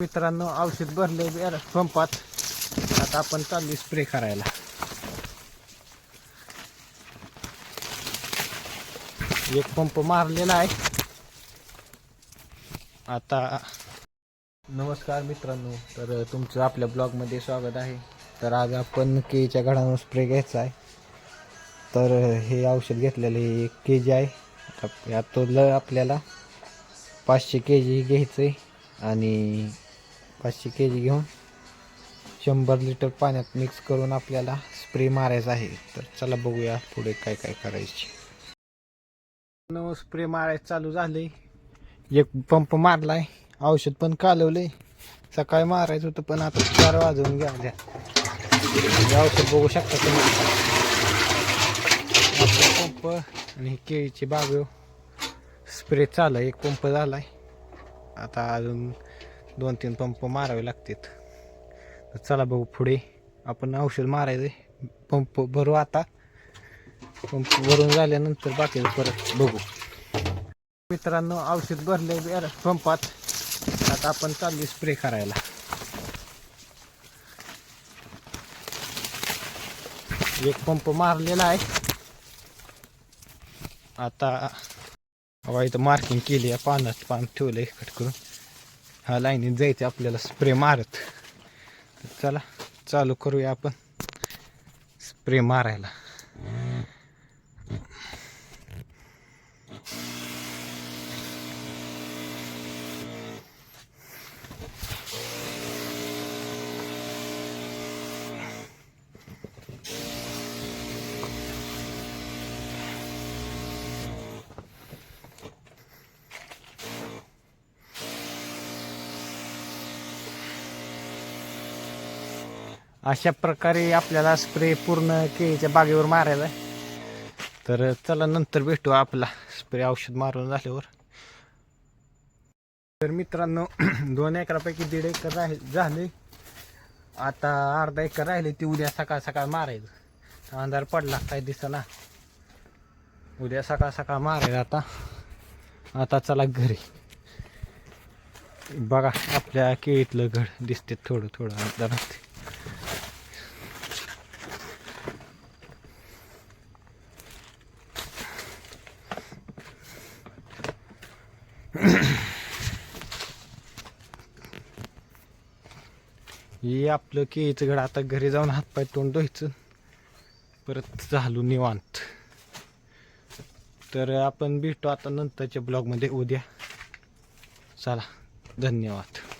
मित्रांनो औषध भरले बिर पंपात आता आपण चालली स्प्रे करायला. एक पंप मारलेला आहे. आता नमस्कार मित्रांनो तर तुमचं आपल्या ब्लॉगमध्ये स्वागत आहे. तर आज आपण केळीच्या घडावर स्प्रे घ्यायचा आहे. तर हे औषध घेतलेलं हे एक के जी आहे. आता आपल्याला पाचशे के जी घ्यायचं आहे आणि पाचशे के जी घेऊन शंभर लिटर पाण्यात मिक्स करून आपल्याला स्प्रे मारायचा आहे. तर चला बघूया पुढे काय काय करायचे. नव स्प्रे मारायचं चालू झाले एक पंप मारलाय. औषध पण कालवलंय. सकाळी मारायचं होतं पण आता चार वाजवून घ्या औषध बघू शकता तुम्ही. पंप आणि केळीची बाग. स्प्रे चालू आहे. एक पंप झालाय. आता अजून दोन तीन पंप मारावे लागतात. तर चला बघू पुढे. आपण औषध मारायचं पंप भरू आता. पंप भरून झाल्यानंतर बाकीचं परत बघू. मित्रांनो औषध भरले बिर पंपात. आता आपण चालली स्प्रे करायला. एक पंप मारलेला आहे. आता हवा इथं मार्किंग केली आहे. पानात पान ठेवलं इकट करून. हा लाईनीत जायचं आपल्याला स्प्रे मारत. चला चालू करूया आपण. स्प्रे मारायला. अशा प्रकारे आपल्याला स्प्रे पूर्ण केळीच्या बागेवर मारायला. तर चला नंतर भेटू आपला स्प्रे औषध मारून झाल्यावर. तर मित्रांनो दोन एकरापैकी दीड एकर राहि झाले. आता अर्धा एकर राहिले ते उद्या सकाळ सकाळ मारायचं. अंधार पडला काय दिसना. उद्या सकाळ सकाळ मारायचं आता. आता चला घरी. बघा आपल्या केळीतलं घड दिसते थोडं थोडं अंतरात हे आपलं केळीचं घड आता घरी जाऊन हातपाय तोंड धुवायचं. परत झालो निवांत. तर आपण भेटू आता नंतरच्या ब्लॉगमध्ये. उद्या. चला धन्यवाद.